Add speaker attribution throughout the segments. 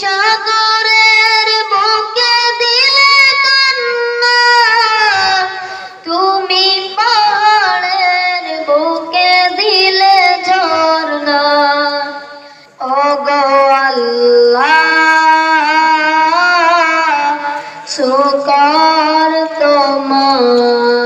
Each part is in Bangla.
Speaker 1: সাগরের বুকে দিলে কান্না। তুমি পাহাড়ের বুকে দিলে ঝর্ণা। ও গো আল্লাহ শুকর তোমার।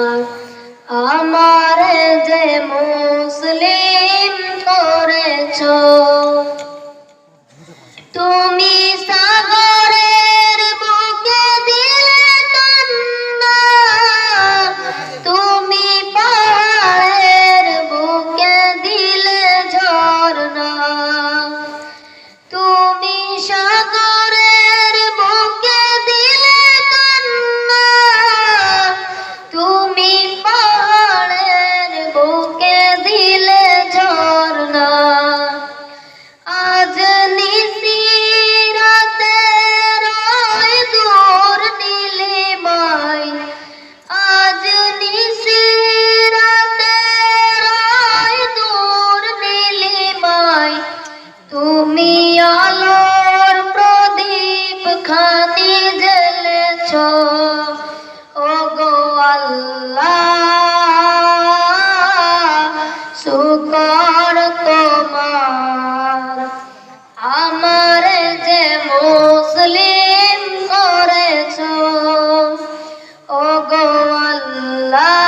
Speaker 1: শুকর তোমার। আমার যে মুসলিম করেছ ও আল্লাহ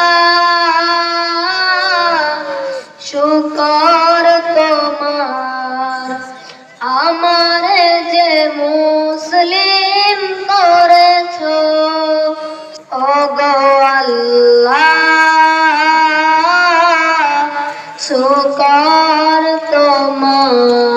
Speaker 1: শুকর তোমার। আমার যে মুসলিম করেছ الله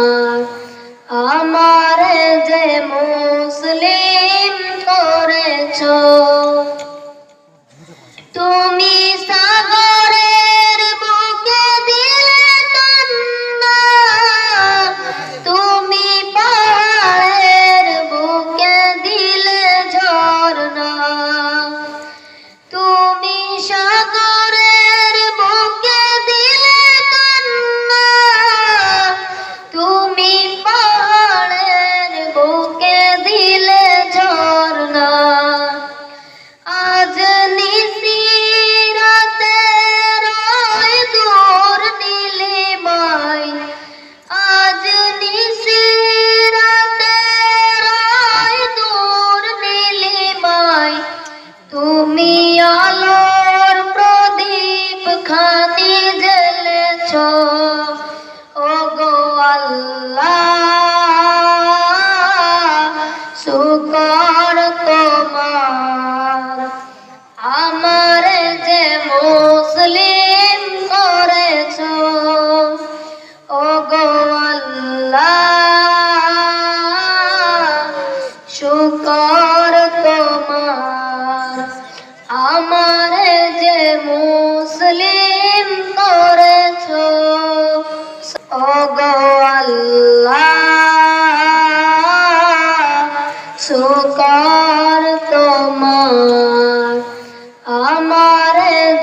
Speaker 1: আমার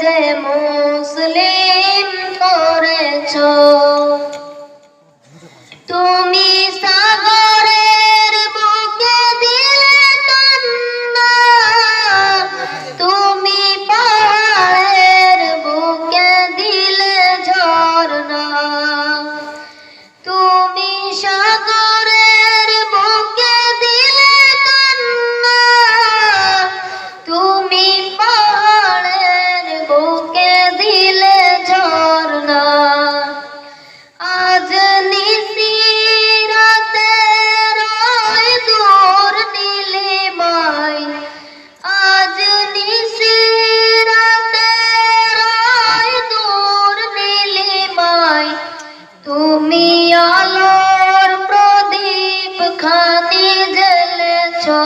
Speaker 1: যে মুসলিম করেছ, তুমি সাগরের বুকে দিলে তন্না তুমি পাহাড়ের বুকে দিলে ঝর্ণা, তুমি সাগর তুমি আলোর প্রদীপ খানি জ্বলেছো।